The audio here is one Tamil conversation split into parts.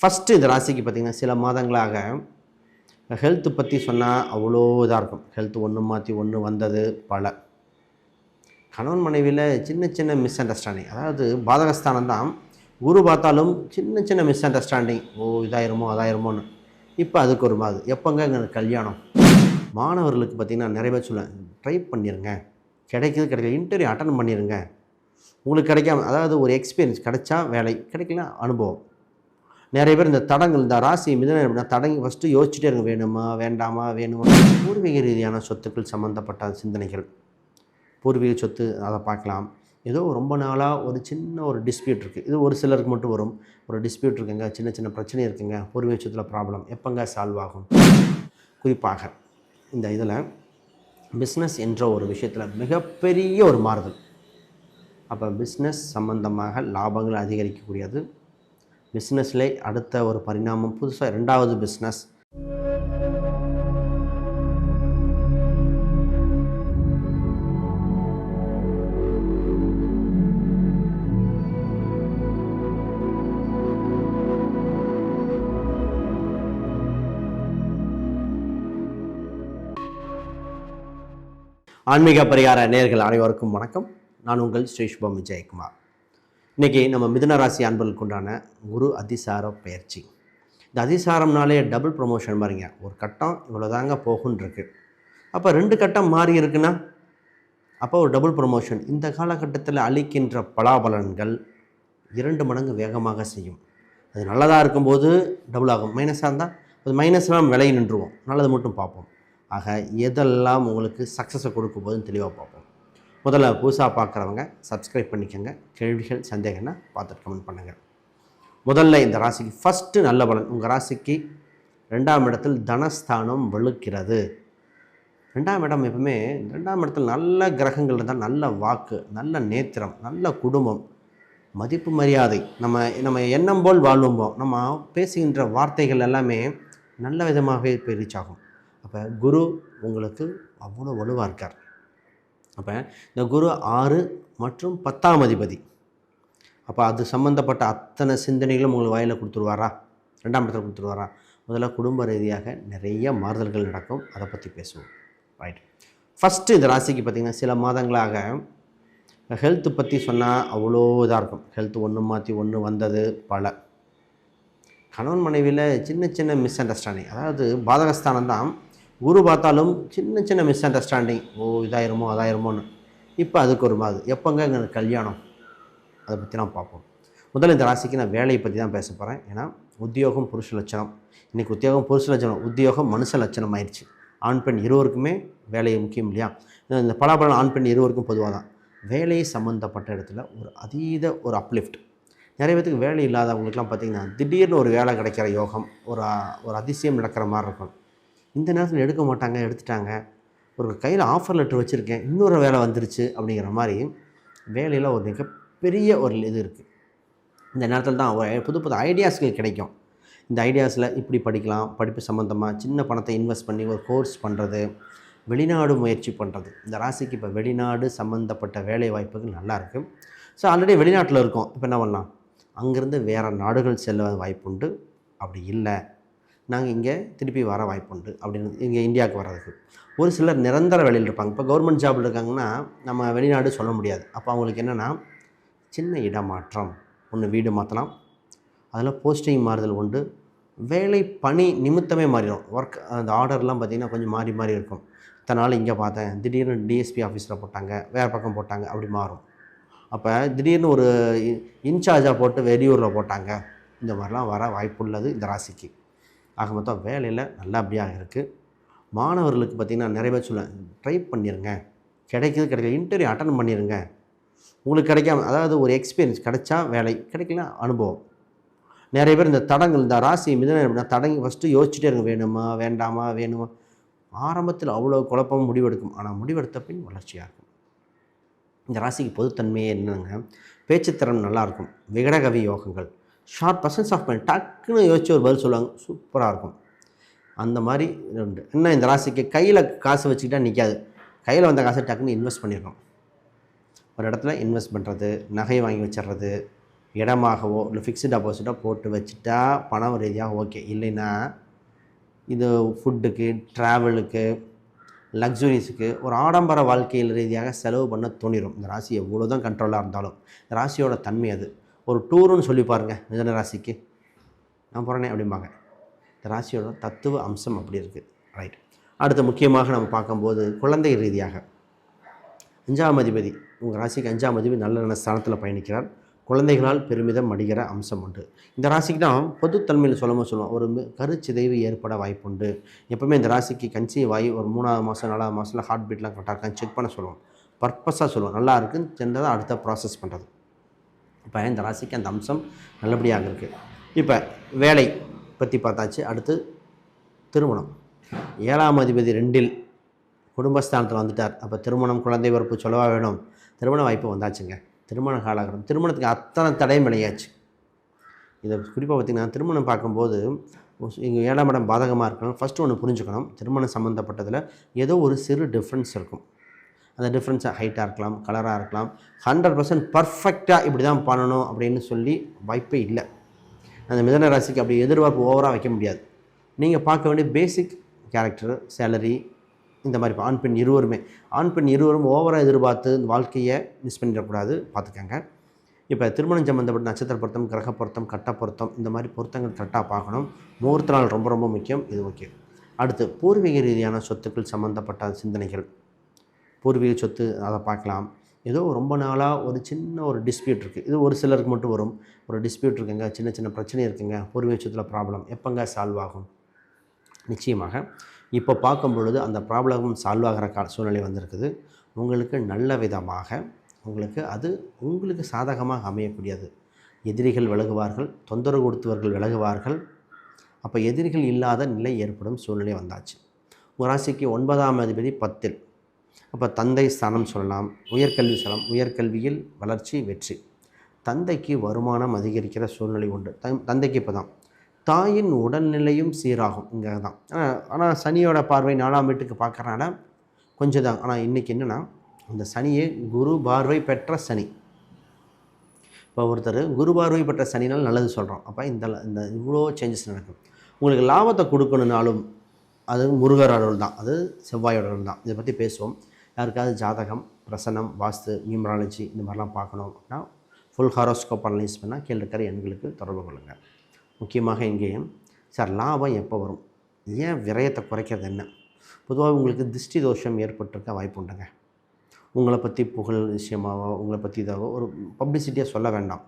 ஃபஸ்ட்டு இந்த ராசிக்கு பார்த்திங்கன்னா சில மாதங்களாக ஹெல்த்து பற்றி சொன்னால் அவ்வளோ இதாக இருக்கும். ஹெல்த் ஒன்று மாற்றி ஒன்று வந்தது பல. கணவன் மனைவியில் சின்ன சின்ன மிஸ் அண்டர்ஸ்டாண்டிங் அதாவது பாதகஸ்தானம் தான். குரு பார்த்தாலும் சின்ன சின்ன மிஸ் அண்டர்ஸ்டாண்டிங் ஓ இதாயிருமோ அதாயிருமோன்னு. இப்போ அதுக்கு ஒரு மாதிரி. எப்போங்க எங்களுக்கு கல்யாணம்? மாணவர்களுக்கு பார்த்திங்கன்னா நிறைய பேர் சொல்லுவேன் ட்ரை பண்ணிடுங்க கிடைக்கிது கிடைக்கல. இன்டர்வியூ அட்டன் பண்ணிடுங்க உங்களுக்கு கிடைக்காம அதாவது ஒரு எக்ஸ்பீரியன்ஸ் கிடைச்சா வேலை கிடைக்கல அனுபவம். நிறைய பேர் இந்த தடங்கள் இந்த ராசி மீது என்ன தடங்கி ஃபஸ்ட்டு யோசிச்சுட்டே இருங்க வேணுமா வேண்டாமா வேணுமா? பூர்வீக ரீதியான சொத்துக்கள் சம்மந்தப்பட்ட சிந்தனைகள். பூர்வீக சொத்து அதை பார்க்கலாம். ஏதோ ரொம்ப நாளாக ஒரு சின்ன ஒரு டிஸ்பியூட் இருக்குது இது ஒரு சிலருக்கு மட்டும் வரும். ஒரு டிஸ்பியூட் இருக்குங்க சின்ன சின்ன பிரச்சனை இருக்குங்க. பூர்வீக சொத்தில் ப்ராப்ளம் எப்போங்க சால்வ் ஆகும்? குறிப்பாக இந்த இதில் பிஸ்னஸ் என்ற ஒரு விஷயத்தில் மிகப்பெரிய ஒரு மாறுதல். அப்போ பிஸ்னஸ் சம்பந்தமாக லாபங்கள் அதிகரிக்கக்கூடியது பிஸ்னஸில் அடுத்த ஒரு பரிணாமம் புதுசாக ரெண்டாவது பிஸ்னஸ் ஆன்மீக பரிகார நேர்கள் அனைவருக்கும் வணக்கம். நான் உங்கள் ஸ்ரீ சுபம் விஜயகுமார். இன்றைக்கி நம்ம மிதனராசி அன்பர்களுக்கு உண்டான குரு அதிசார பயிற்சி. இந்த அதிசாரம்னாலே டபுள் ப்ரொமோஷன் பாருங்க. ஒரு கட்டம் இவ்வளோதாங்க போகுன்னு இருக்கு அப்போ ரெண்டு கட்டம் மாறி இருக்குன்னா? அப்போ ஒரு டபுள் ப்ரொமோஷன் இந்த காலகட்டத்தில் அளிக்கின்ற பலாபலன்கள் இரண்டு மடங்கு வேகமாக செய்யும். அது நல்லதாக இருக்கும்போது டபுள் ஆகும். மைனஸாக இருந்தால் அது மைனஸ்லாம் விலை நின்றுவோம். நல்லது மட்டும் பார்ப்போம். ஆக எதெல்லாம் உங்களுக்கு சக்ஸஸை கொடுக்கும் போதுன்னு தெளிவாக பார்ப்போம். முதல்ல புதுசாக பார்க்குறவங்க சப்ஸ்கிரைப் பண்ணிக்கோங்க. கேள்விகள் சந்தேகம்னா பார்த்துட்டு கமெண்ட் பண்ணுங்கள் முதல்ல இந்த ராசிக்கு ஃபஸ்ட்டு நல்ல பலன். உங்கள் ராசிக்கு ரெண்டாம் இடத்தில் தனஸ்தானம் வெளுக்கிறது ரெண்டாம் இடம் எப்பவுமே ரெண்டாம் இடத்தில் நல்ல கிரகங்கள் இருந்தால் நல்ல வாக்கு நல்ல நேத்திரம் நல்ல குடும்பம் மதிப்பு மரியாதை. நம்ம நம்ம எண்ணம் போல் வாழ்வோம்போம் நம்ம பேசுகின்ற வார்த்தைகள் எல்லாமே நல்ல விதமாகவே ரீச் ஆகும். அப்போ குரு உங்களுக்கு அவ்வளோ வலுவாக இருக்கார். அப்போ இந்த குரு ஆறு மற்றும் பத்தாம் அதிபதி. அப்போ அது சம்மந்தப்பட்ட அத்தனை சிந்தனைகளும் உங்களுக்கு வாயில் கொடுத்துருவாரா? ரெண்டாம் இடத்துல கொடுத்துருவாரா? முதல்ல குடும்ப ரீதியாக நிறைய மாறுதல்கள் நடக்கும். அதை பற்றி பேசுவோம். ரைட் ஃபஸ்ட்டு இந்த ராசிக்கு பார்த்திங்கன்னா சில மாதங்களாக ஹெல்த்து பற்றி சொன்னால் அவ்வளோ இதாக இருக்கும். ஹெல்த் ஒன்று மாற்றி ஒன்று வந்தது பல. கணவன் மனைவியில் சின்ன சின்ன மிஸ் அண்டர்ஸ்டாண்டிங் அதாவது பாதகஸ்தானம் தான் குரு பார்த்தாலும் சின்ன சின்ன மிஸ் அண்டர்ஸ்டாண்டிங் ஓ இதாயிருமோ அதாயிருமோன்னு. இப்போ அதுக்கு ஒரு மாதிரி. எப்போங்க எங்களுக்கு கல்யாணம்? அதை பற்றி நான் பார்ப்போம். முதல்ல இந்த ராசிக்கு நான் வேலையை பற்றி தான் பேச போகிறேன் ஏன்னா உத்தியோகம் புருஷ லட்சணம். இன்றைக்கி உத்தியோகம் புருஷ லட்சணம். உத்தியோகம் மனுஷ லட்சணம் ஆயிடுச்சு ஆண் பெண் இருவருக்குமே வேலையை முக்கியம் இல்லையா? இந்த பலாபலன் ஆண் பெண் இருவருக்கும் பொதுவாக தான். வேலை சம்மந்தப்பட்ட இடத்துல ஒரு அதீத ஒரு அப்லிஃப்ட் நிறைய பேத்துக்கு வேலை இல்லாதவங்களுக்குலாம் பார்த்திங்கன்னா திடீர்னு ஒரு வேலை கிடைக்கிற யோகம் ஒரு ஒரு அதிசயம் நடக்கிற மாதிரி இருக்கும். இந்த நேரத்தில் எடுக்க மாட்டாங்க எடுத்துட்டாங்க. ஒரு கையில் ஆஃபர் லெட்டர் வச்சுருக்கேன் இன்னொரு வேலை வந்துருச்சு அப்படிங்கிற மாதிரி வேலையில் ஒரு மிகப்பெரிய ஒரு இது இருக்குது இந்த நேரத்தில் தான் ஒரு புது புது ஐடியாஸ்கள் கிடைக்கும். இந்த ஐடியாஸில் இப்படி படிக்கலாம் படிப்பு சம்மந்தமாக சின்ன பணத்தை இன்வெஸ்ட் பண்ணி ஒரு கோர்ஸ் பண்ணுறது வெளிநாடு முயற்சி பண்ணுறது இந்த ராசிக்கு இப்போ வெளிநாடு சம்மந்தப்பட்ட வேலை வாய்ப்புகள் நல்லாயிருக்கு ஸோ ஆல்ரெடி வெளிநாட்டில் இருக்கோம். இப்போ என்ன பண்ணலாம்? அங்கேருந்து வேறு நாடுகள் செல்ல வாய்ப்புண்டு. அப்படி இல்லை. நாங்கள் இங்கே திருப்பி வர வாய்ப்புண்டு அப்படின்னு இங்கே இந்தியாவுக்கு வர்றதுக்கு. ஒரு சிலர் நிரந்தர வேலையில் இருப்பாங்க. இப்போ கவர்மெண்ட் ஜாபில் இருக்காங்கன்னா நம்ம வெளிநாடு சொல்ல முடியாது. அப்போ அவங்களுக்கு என்னென்னா சின்ன இடமாற்றம். ஒன்று வீடு மாற்றலாம் அதில் போஸ்டிங் மாறுதல் உண்டு. வேலை பணி நிமித்தமே மாறிடும். ஒர்க் அந்த ஆர்டர்லாம் பார்த்திங்கன்னா கொஞ்சம் மாறி மாறி இருக்கும். இத்தனை நாள் இங்கே பார்த்தேன். திடீர்னு டிஎஸ்பி ஆஃபீஸில் போட்டாங்க. வேறு பக்கம் போட்டாங்க. அப்படி மாறும். அப்போ திடீர்னு ஒரு இன்சார்ஜாக போட்டு வெளியூரில் போட்டாங்க. இந்த மாதிரிலாம் வர வாய்ப்புள்ளது இந்த ராசிக்கு. ஆக மொத்தம் வேலையில் நல்லபடியாக இருக்குது மாணவர்களுக்கு பார்த்திங்கன்னா நிறைய பேர் சொல்லுவேன் ட்ரை பண்ணிடுங்க கிடைக்கிது கிடைக்கல. இன்டர்வியூ அட்டன் பண்ணிடுங்க உங்களுக்கு கிடைக்காம அதாவது ஒரு எக்ஸ்பீரியன்ஸ் கிடைச்சா வேலை கிடைக்கல அனுபவம். நிறைய பேர் இந்த தடங்கள் இந்த ராசி மிதனம் எப்படின்னா தடங்கி ஃபஸ்ட்டு யோசிச்சுட்டே இருங்க. வேணுமா வேண்டாமா வேணுமா? ஆரம்பத்தில் அவ்வளோ குழப்பம் முடிவெடுக்கும். ஆனால் முடிவெடுத்த பின் வளர்ச்சியாக இருக்கும். இந்த ராசிக்கு பொதுத்தன்மையே என்னங்க? பேச்சுத்திறன் நல்லாயிருக்கும் விகடகவி யோகங்கள். ஷார்ப் பர்சன்ஸ் ஆஃப் மைண்ட் டக்குன்னு யோசிச்சு ஒரு பதில் சொல்லுவாங்க. சூப்பராக இருக்கும் அந்த மாதிரி உண்டு என்ன இந்த ராசிக்கு கையில் காசு வச்சுக்கிட்டா நிற்காது கையில் வந்த காசை டக்குன்னு இன்வெஸ்ட் பண்ணிருக்கோம் ஒரு இடத்துல இன்வெஸ்ட் பண்ணுறது நகை வாங்கி வச்சிடுறது இடமாகவோ இல்லை ஃபிக்ஸ்டு டெபாசிட்டாக போட்டு வச்சுட்டா பணம் ரீதியாக ஓகே இல்லைன்னா இது ஃபுட்டுக்கு ட்ராவலுக்கு லக்ஸுரிஸுக்கு ஒரு ஆடம்பர வாழ்க்கையில் ரீதியாக செலவு பண்ண தோணிடும் இந்த ராசி எவ்வளோ தான் கண்ட்ரோலாக இருந்தாலும். இந்த ராசியோட தன்மை அது. ஒரு டூருன்னு சொல்லி பாருங்கள் மிதன ராசிக்கு. நான் போகிறேனே அப்படிம்பாங்க. இந்த ராசியோட தத்துவ அம்சம் அப்படி இருக்குது ரைட் அடுத்து முக்கியமாக நம்ம பார்க்கும்போது குழந்தை ரீதியாக. அஞ்சாம் அதிபதி உங்கள் ராசிக்கு அஞ்சாம் அதிபதி நல்ல நல்ல ஸ்தானத்தில் பயணிக்கிறார். குழந்தைகளால் பெருமிதம் அடிக்கிற அம்சம் உண்டு. இந்த ராசிக்கு தான் பொதுத்தன்மையில் சொல்லும்போது சொல்லுவோம். ஒரு கருச்சிதைவு ஏற்பட வாய்ப்புண்டு. எப்போவுமே இந்த ராசிக்கு கன்சீவ் ஆகி ஒரு மூணாவது மாதம் நாலாவது மாதத்தில் ஹார்ட் பீட்லாம் கரெக்டாக இருக்கான்னு செக் பண்ண சொல்லுவோம். பர்பஸாக சொல்லுவோம். நல்லா இருக்குன்னு தெரிஞ்சதை அடுத்த ப்ராசஸ் பண்ணுறது இப்போ இந்த ராசிக்கு அந்த அம்சம் நல்லபடியாக இருக்குது இப்போ வேலை பற்றி பார்த்தாச்சு. அடுத்து திருமணம். ஏழாம் அதிபதி ரெண்டில் குடும்பஸ்தானத்தில் வந்துட்டார். அப்போ திருமணம் குழந்தை பிறப்பு சொல்லவா வேணும்? திருமண வாய்ப்பு வந்தாச்சுங்க. திருமண காலகட்டம். திருமணத்துக்கு அத்தனை தடையும் விளையாச்சு. இதை குறிப்பாக பார்த்திங்கன்னா திருமணம் பார்க்கும்போது இங்கே ஏழாம் இடம் பாதகமாக இருக்கணும். ஃபஸ்ட்டு ஒன்று புரிஞ்சுக்கணும். திருமணம் சம்மந்தப்பட்டதில் ஏதோ ஒரு சிறு டிஃப்ரென்ஸ் இருக்கும். அந்த டிஃப்ரென்ஸாக ஹைட்டாக இருக்கலாம் கலராக இருக்கலாம். ஹண்ட்ரட் பர்சன்ட் பர்ஃபெக்டாக இப்படி தான் பண்ணணும் அப்படின்னு சொல்லி வாய்ப்பே இல்லை. அந்த மிதன ராசிக்கு அப்படி எதிர்பார்ப்பு ஓவராக வைக்க முடியாது. நீங்கள் பார்க்க வேண்டிய பேசிக் கேரக்டர் சேலரி இந்த மாதிரி ஆண் பெண் இருவருமே. ஆண் பெண் இருவரும் ஓவராக எதிர்பார்த்து இந்த வாழ்க்கையை மிஸ் பண்ணிடக்கூடாது பார்த்துக்கங்க. இப்போ திருமணம் சம்மந்தப்பட்ட நட்சத்திர பொருத்தம் கிரக பொருத்தம் கட்ட பொருத்தம் இந்த மாதிரி பொருத்தங்கள் கரெக்டாக பார்க்கணும். முகூர்த்த நாள் ரொம்ப ரொம்ப முக்கியம் இது ஓகே அடுத்து பூர்வீக ரீதியான சொத்துக்கள் சம்மந்தப்பட்ட சிந்தனைகள். பூர்வீக சொத்து அதை பார்க்கலாம். ஏதோ ரொம்ப நாளாக ஒரு சின்ன ஒரு டிஸ்பியூட் இருக்குது இது ஒரு சிலருக்கு மட்டும் வரும். ஒரு டிஸ்பியூட் இருக்குங்க சின்ன சின்ன பிரச்சனை இருக்குங்க பூர்வீக சொத்தில் ப்ராப்ளம் எப்போங்க சால்வ் ஆகும்? நிச்சயமாக இப்போ பார்க்கும் பொழுது அந்த ப்ராப்ளமும் சால்வ் ஆகிற கா சூழ்நிலை வந்திருக்குது. உங்களுக்கு நல்ல விதமாக உங்களுக்கு அது உங்களுக்கு சாதகமாக அமையக்கூடியது. எதிரிகள் விலகுவார்கள் தொந்தரவு கொடுத்தவர்கள் விலகுவார்கள். அப்போ எதிரிகள் இல்லாத நிலை ஏற்படும் சூழ்நிலை வந்தாச்சு. உங்கள் ராசிக்கு ஒன்பதாம் அதிபதி பத்தில் அப்போ தந்தை ஸ்தானம் சொல்லலாம் உயர்கல்வி ஸ்தலம் உயர்கல்வியில் வளர்ச்சி வெற்றி. தந்தைக்கு வருமானம் அதிகரிக்கிற சூழ்நிலை உண்டு. தந்தைக்கு இப்போ தான். தாயின் உடல்நிலையும் சீராகும் இங்கே தான். ஆனால் ஆனால் சனியோட பார்வை நாலாம் வீட்டுக்கு பார்க்குறனால கொஞ்சம் தான். ஆனால் இன்றைக்கி என்னென்னா அந்த சனியே குரு பார்வை பெற்ற சனி. இப்போ ஒருத்தர் குரு பார்வை பெற்ற சனினால் நல்லது சொல்கிறோம் அப்போ இந்த இந்த இவ்வளோ சேஞ்சஸ் நடக்கும். உங்களுக்கு லாபத்தை கொடுக்கணுனாலும் அது முருகர் அருள் தான். அது செவ்வாயோட அருள் தான். இதை பற்றி பேசுவோம். யாருக்காவது ஜாதகம் பிரசனம் வாஸ்து நியூமராலஜி இந்த மாதிரிலாம் பார்க்கணும் அப்படின்னா ஃபுல் ஹாரோஸ்கோப் அனலைஸ் பண்ணால் கீழே இருக்கிற எண்களுக்கு தொடர்பு கொள்ளுங்கள் முக்கியமாக இங்கேயும் சார் லாபம் எப்போ வரும்? ஏன் விரயத்தை குறைக்கிறது என்ன? பொதுவாக உங்களுக்கு திருஷ்டி தோஷம் ஏற்பட்டிருக்க வாய்ப்பு உண்டுங்க. உங்களை பற்றி புகழ் விஷயமாவோ உங்களை பற்றி இதாகவோ ஒரு பப்ளிசிட்டியாக சொல்ல வேண்டாம்.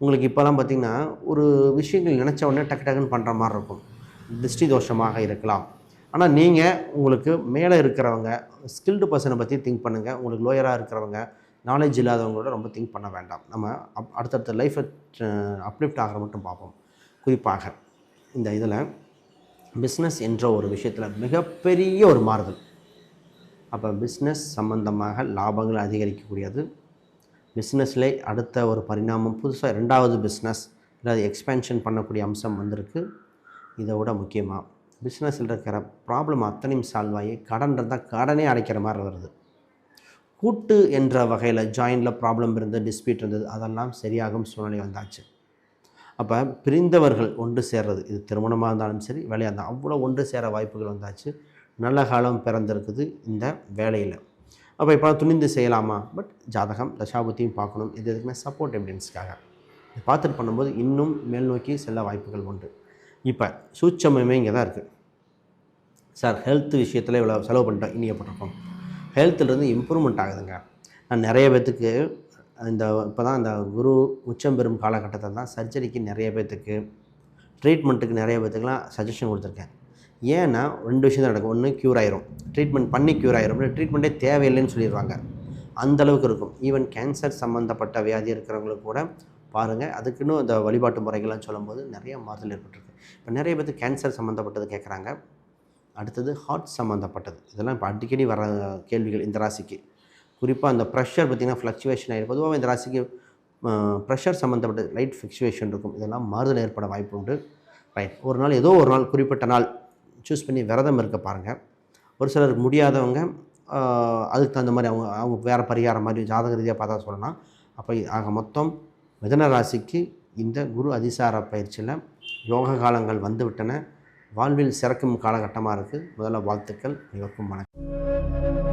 உங்களுக்கு இப்போலாம் பார்த்திங்கன்னா ஒரு விஷயங்கள் நினச்ச உடனே டக்கு டக்குன்னு பண்ணுற மாதிரி இருக்கும். திருஷ்டி தோஷமாக இருக்கலாம். ஆனால் நீங்கள் உங்களுக்கு மேலே இருக்கிறவங்க ஸ்கில்டு பர்சனை பற்றி திங்க் பண்ணுங்கள் உங்களுக்கு லோயராக இருக்கிறவங்க நாலேஜ் இல்லாதவங்களோட ரொம்ப திங்க் பண்ண வேண்டாம். நம்ம அப் அடுத்தடுத்த லைஃப்பை அப்லிஃப்ட் ஆகிற மட்டும் பார்ப்போம். குறிப்பாக இந்த இதில் பிஸ்னஸ் என்ற ஒரு விஷயத்தில் மிகப்பெரிய ஒரு மாறுதல். அப்போ பிஸ்னஸ் சம்பந்தமாக லாபங்கள் அதிகரிக்கக்கூடியது. பிஸ்னஸில் அடுத்த ஒரு பரிணாமம் புதுசாக ரெண்டாவது பிஸ்னஸ் இல்லை எக்ஸ்பேன்ஷன் பண்ணக்கூடிய அம்சம் வந்திருக்கு. இதை விட முக்கியமாக பிஸ்னஸில் இருக்கிற ப்ராப்ளம் அத்தனையும் சால்வ் ஆகி கடன் இருந்தால் கடனே அடைக்கிற மாதிரி வருது. கூட்டு என்ற வகையில் ஜாயிண்டில் ப்ராப்ளம் இருந்தது டிஸ்பியூட் இருந்தது அதெல்லாம் சரியாகும் சூழ்நிலை வந்தாச்சு. அப்போ பிரிந்தவர்கள் ஒன்று சேர்றது இது திருமணமாக இருந்தாலும் சரி வேலையாக இருந்தால் அவ்வளோ ஒன்று சேர வாய்ப்புகள் வந்தாச்சு. நல்ல காலம் பிறந்திருக்குது இந்த வேலையில். அப்போ இப்போ துணிந்து செய்யலாமா? பட் ஜாதகம் தசாபுத்தியும் பார்க்கணும். இது எதுக்குமே சப்போர்ட் எவிடன்ஸ்க்காக இது பார்த்துட்டு பண்ணும்போது இன்னும் மேல் நோக்கி செல்ல வாய்ப்புகள் உண்டு. இப்போ சூட்சமே இங்கே தான் இருக்குது. சார் ஹெல்த் விஷயத்தில் இவ்வளோ செலவு பண்ணிட்டோம் இனி எப்படிருக்கோம் ஹெல்த்துலேருந்து இம்ப்ரூவ்மெண்ட் ஆகுதுங்க. நான் நிறைய பேர்த்துக்கு இந்த இப்போ தான் இந்த குரு உச்சம் பெறும் காலகட்டத்தில் தான் சர்ஜரிக்கு நிறைய பேர்த்துக்கு ட்ரீட்மெண்ட்டுக்கு நிறைய பேர்த்துக்குலாம் சஜஷன் கொடுத்துருக்கேன். ஏன்னா ரெண்டு விஷயம் தான் நடக்கும். ஒன்று க்யூர் ஆயிரும். ட்ரீட்மெண்ட் பண்ணி க்யூர் ஆயிரும். இல்லை ட்ரீட்மெண்ட்டே தேவையில்லைன்னு சொல்லிடுவாங்க. அந்த அளவுக்கு இருக்கும். ஈவன் கேன்சர் சம்மந்தப்பட்ட வியாதி இருக்கிறவங்களுக்கு கூட பாருங்கள் அதுக்குன்னு இந்த வழிபாட்டு முறைகள்லாம் சொல்லும்போது நிறைய மாறுதல் ஏற்பட்டிருக்கு. இப்போ நிறைய பேர்த்துக்கு கேன்சர் சம்மந்தப்பட்டது கேட்குறாங்க. அடுத்தது ஹார்ட் சம்மந்தப்பட்டது. இதெல்லாம் இப்போ அடிக்கடி வர கேள்விகள் இந்த ராசிக்கு. குறிப்பாக அந்த ப்ரெஷர் பார்த்திங்கன்னா ஃப்ளக்சுவேஷன் ஆகிடும். பொதுவாக இந்த ராசிக்கு ப்ரெஷர் சம்மந்தப்பட்ட லைட் ஃப்ளக்சுவேஷன் இருக்கும். இதெல்லாம் மாறுதல் ஏற்பட வாய்ப்பு உண்டு. ரைட் ஒரு நாள் ஏதோ ஒரு நாள் குறிப்பிட்ட நாள் சூஸ் பண்ணி விரதம் இருக்க பாருங்கள் ஒரு சிலர் முடியாதவங்க அதுக்கு தகுந்த மாதிரி அவங்க அவங்க வேறு பரிகாரம் மாதிரி ஜாதக ரீதியாக பார்த்தா சொல்லலாம். அப்போ ஆக மொத்தம் மிதன ராசிக்கு இந்த குரு அதிசார பயிற்சியில் யோக காலங்கள் வந்துவிட்டன. வாழ்வில் சிறக்கும் காலகட்டமாக இருக்குது. முதல்ல வாழ்த்துக்கள். அனைவருக்கும் வணக்கம்.